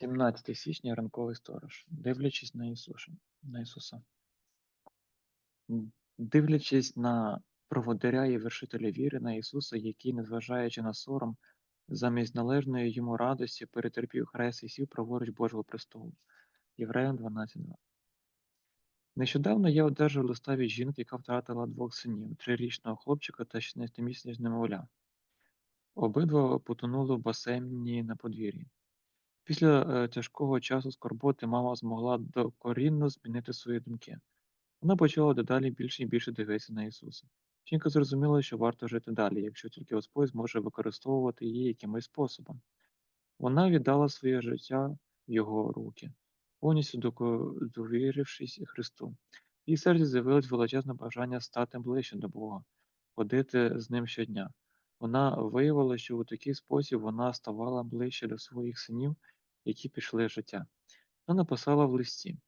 17 січня ранковий сторож, дивлячись на Ісуша, на Ісуса. Дивлячись на проводиря і вершителя віри на Ісуса, який, незважаючи на сором, замість належної йому радості перетерпів хрест і сів праворуч Божого престолу. Євреям 12.2. Нещодавно я одержав листа від жінки, яка втратила двох синів, трирічного хлопчика та 16-місячне немовля. Обидва потонули в басейні на подвір'ї. Після е, тяжкого часу скорботи мама змогла докорінно змінити свої думки. Вона почала дедалі більше і більше дивитися на Ісуса. Жінка зрозуміла, що варто жити далі, якщо тільки Господь зможе використовувати її якимось способом. Вона віддала своє життя в його руки, повністю довірившись Христу. Її серці з'явилось величезне бажання стати ближче до Бога, ходити з ним щодня. Вона виявила, що у такий спосіб вона ставала ближче до своїх синів, які пішли життя. Вона написала в листі.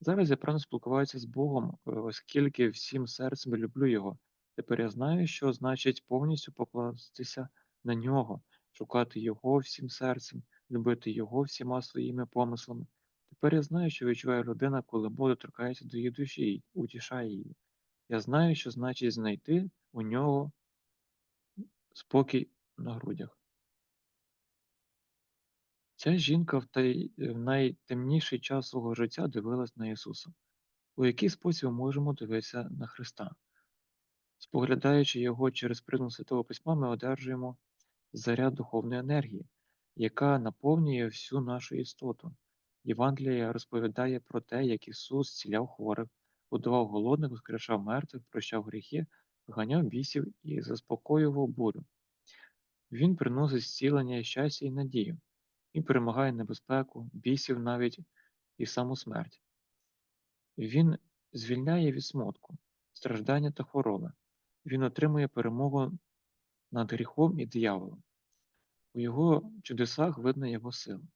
Зараз я прагну спілкуватися з Богом, е, оскільки всім серцем люблю Його. Тепер я знаю, що значить повністю покластися на нього, шукати Його всім серцем, любити Його всіма своїми помислами. Тепер я знаю, що відчуває людина, коли Бог доторкається до її душі і утішає її. Я знаю, що значить знайти у нього спокій на грудях. Ця жінка в той в найтемніший час свого життя дивилась на Ісуса. У який спосіб можемо дивитися на Христа? Споглядаючи Його через призму Святого Письма, ми одержуємо заряд духовної енергії, яка наповнює всю нашу істоту. Євангелія розповідає про те, як Ісус зціляв хворих, годував голодних, воскрешав мертвих, прощав гріхи, виганяв бісів і заспокоював бурю. Він приносить зцілення, щастя і надію. Він перемагає небезпеку, бісів навіть і саму смерть. Він звільняє від смутку, страждання та хвороби. Він отримує перемогу над гріхом і дияволом. У його чудесах видно його сила,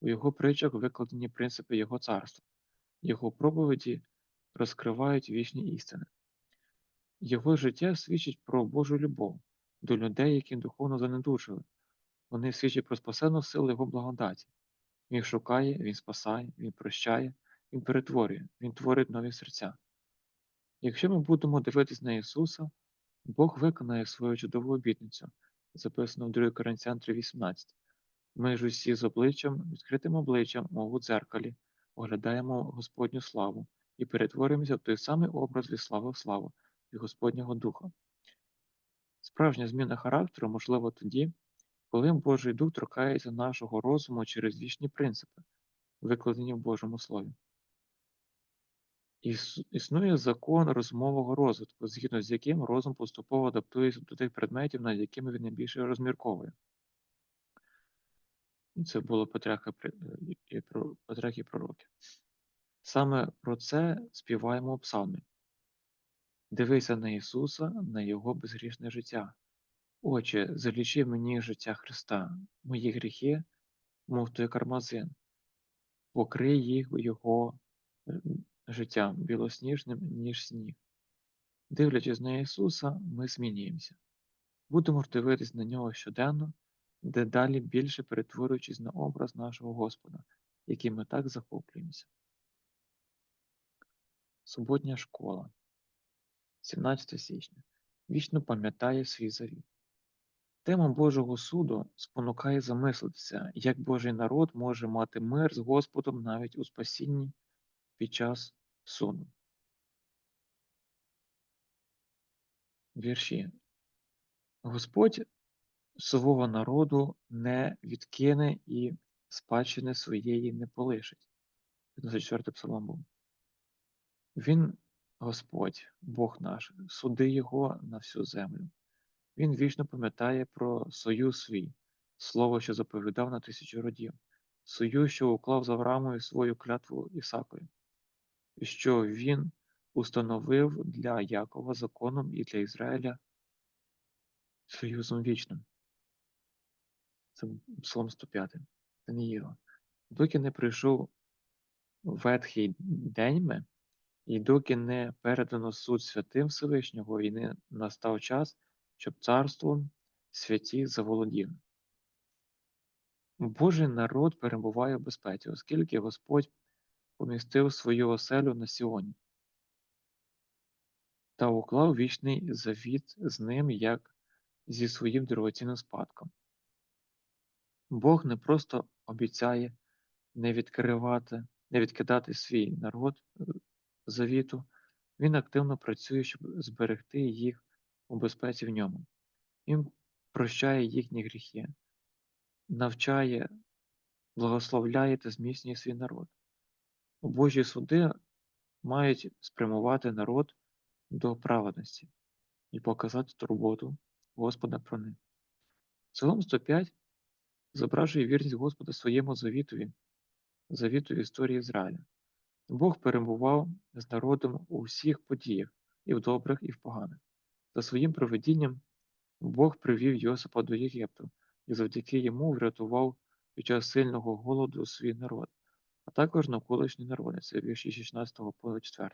у його притчах викладені принципи Його царства, його проповіді розкривають вічні істини. Його життя свідчить про Божу любов до людей, які духовно занедужили. Вони свідчать про спасенну силу Його благодаті. Він шукає, Він спасає, Він прощає, Він перетворює, Він творить нові серця. Якщо ми будемо дивитись на Ісуса, Бог виконає свою чудову обітницю, записано в 2 Коринθян 3.18. Ми ж усі з обличчям, відкритим обличчям, мов у дзеркалі, оглядаємо Господню славу і перетворюємося в той самий образ від слави в славу від Господнього Духа. Справжня зміна характеру можлива тоді, коли Божий Дух торкається нашого розуму через вічні принципи, викладені в Божому Слові. Існує закон розумового розвитку, згідно з яким розум поступово адаптується до тих предметів, над якими він найбільше розмірковує. Це було Патріарха пророки. Саме про це співаємо у псалмі. Дивися на Ісуса, на Його безгрішне життя. Отче, залічи мені життя Христа, мої гріхи, мов той кармазин, покрий їх Його е, життям білосніжним, ніж сніг. Дивлячись на Ісуса, ми змінюємося. Будемо ж дивитись на нього щоденно, дедалі більше перетворюючись на образ нашого Господа, яким ми так захоплюємося. Суботня школа, 17 січня. Вічно пам'ятає свій завіт. Тема Божого суду спонукає замислитися, як Божий народ може мати мир з Господом навіть у спасінні під час суду. Вірші. Господь свого народу не відкине і спадщини своєї не полишить. 54 псалом був. Він Господь, Бог наш, суди Його на всю землю. Він вічно пам'ятає про союз свій, слово, що заповідав на тисячу родів, союз, що уклав з Авраамою свою клятву Ісакою, і що він установив для Якова законом і для Ізраїля союзом вічним. Це Псалом 105. Даниїла. Доки не прийшов ветхий день, і доки не передано суд святим Всевишнього, і не настав час, щоб царством святі заволодів. Божий народ перебуває в безпеці, оскільки Господь помістив свою оселю на Сіоні та уклав вічний завіт з ним як зі своїм дорогоцінним спадком. Бог не просто обіцяє не відкривати, не відкидати свій народ е, завіту, він активно працює, щоб зберегти їх у безпеці в ньому. Він прощає їхні гріхи, навчає, благословляє та зміцнює свій народ. У Божі суди мають спрямувати народ до праведності і показати турботу Господа про них. Псалом 105 зображує вірність Господа своєму завітові, завіту історії Ізраїля. Бог перебував з народом у всіх подіях, і в добрих, і в поганих. За своїм проведінням Бог привів Йосипа до Єгипту і завдяки йому врятував під час сильного голоду свій народ, а також навколишні народи, це вірші 16 по 4.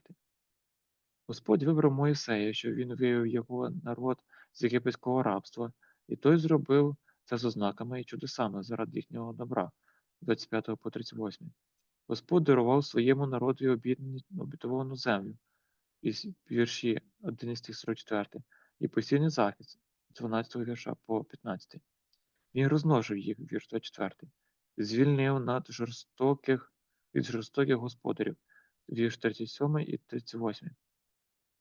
Господь вибрав Моїсея, щоб він вивів його народ з єгипетського рабства, і той зробив це з ознаками і чудесами заради їхнього добра, 25 по 38. Господь дарував своєму народу обітовану землю, вірші 11-44, і постійний захист 12 вірша по 15. Він розмножив їх, вірш 24, звільнив над жорстоких від жорстоких господарів, вірш 37 і 38,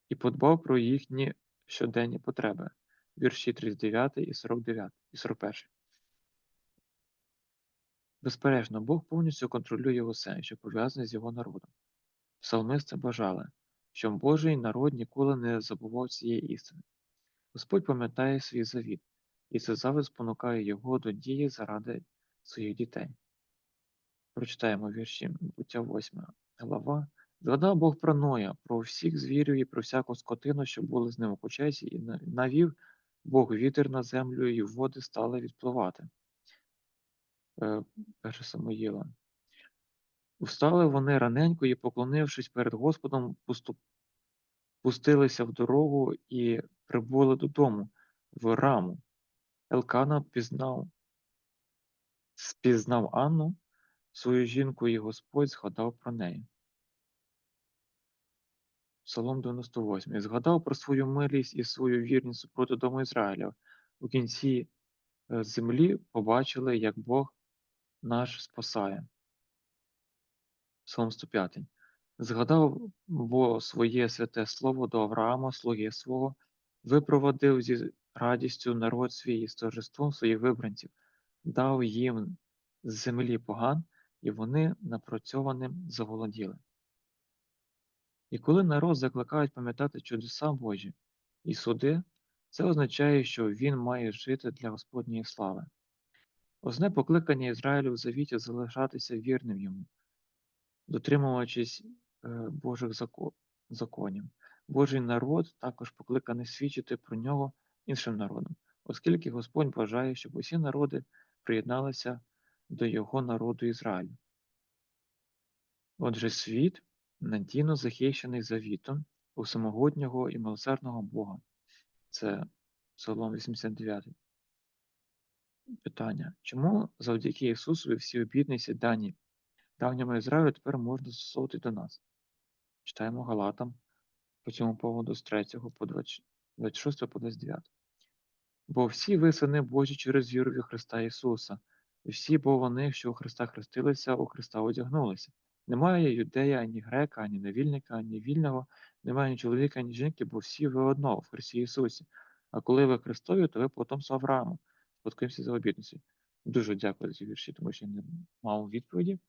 і подбав про їхні щоденні потреби, вірші 39 і 49 і 41. Безперечно, Бог повністю контролює усе, що пов'язане з його народом. Псалмисти бажали, щоб Божий народ ніколи не забував цієї істини. Господь пам'ятає свій завіт, і це завжди спонукає його до дії заради своїх дітей. Прочитаємо вірші буття 8 глава. Згадав Бог про Ноя, про всіх звірів і про всяку скотину, що були з ним у кучесі, і навів Бог вітер на землю, і води стали відпливати. Е, перше Самоїла. Встали вони раненько і, поклонившись перед Господом, пустилися в дорогу і прибули додому в раму. Елкана пізнав, спізнав Анну, свою жінку, і Господь згадав про неї. Псалом 98. Згадав про свою милість і свою вірність проти дому Ізраїля. У кінці е, землі побачили, як Бог наш спасає. Псалом 105. Згадав бо своє святе слово до Авраама, слуги свого, випроводив зі радістю народ свій і з торжеством своїх вибранців, дав їм з землі поган, і вони напрацьованим заволоділи. І коли народ закликають пам'ятати чудеса Божі і суди, це означає, що він має жити для Господньої слави. Основне покликання Ізраїлю в завіті залишатися вірним йому, дотримуючись е, Божих законів. Божий народ також покликаний свідчити про нього іншим народам, оскільки Господь бажає, щоб усі народи приєдналися до його народу Ізраїлю. Отже, світ надійно захищений завітом у самогутнього і милосердного Бога. Це Псалом 89. Питання. Чому завдяки Ісусу всі обітниці дані давньому Ізраїлю тепер можна застосовувати до нас? Читаємо Галатам по цьому поводу з 3 по 26 по 29. Бо всі ви сини Божі через віру в Христа Ісуса, і всі бо вони, що у Христа хрестилися, у Христа одягнулися. Немає юдея, ані грека, ані невільника, ані вільного, немає ні чоловіка, ані жінки, бо всі ви одно в Христі Ісусі. А коли ви Христові, то ви потомство Аврааму, спадкуємося за обітниці. Дуже дякую за ці вірші, тому що я не мав відповіді.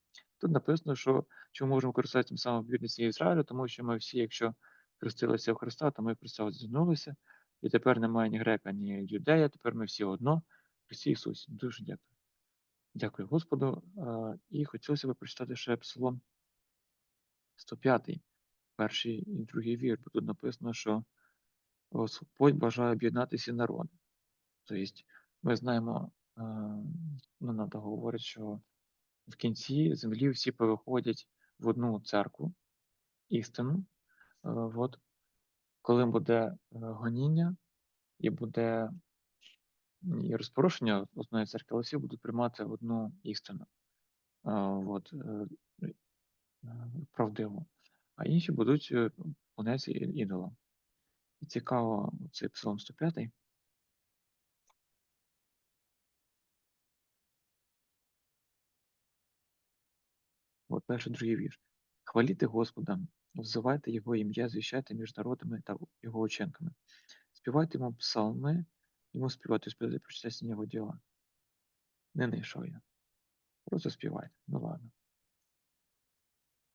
Тут написано, що чому можемо користуватися тим самим обітниці Ізраїлю, тому що ми всі, якщо хрестилися в Христа, то ми в Христа звернулися, і тепер немає ні грека, ні юдея, тепер ми всі одно Христі Ісусі. Дуже дякую. Дякую Господу. І хотілося б прочитати ще Псалом 105, перший і другий вір, бо тут написано, що Господь бажає об'єднатися народи. Тобто, ми знаємо, ну, надо говорить, що в кінці землі всі переходять в одну церкву, істину. От, коли буде е, гоніння і буде і розпорошення основної церкви, але всі будуть приймати одну істину. От, е, е, правдиву. А інші будуть е, поклонятися ідолам. І цікаво, цей Псалом 105. Перший другий вірш. Хваліте Господа, взивайте Його ім'я, звіщайте між народами та його ученками. Співайте йому псалми, йому співати, співати, прочитайте його діла. Не знайшов я. Просто співайте. Ну ладно.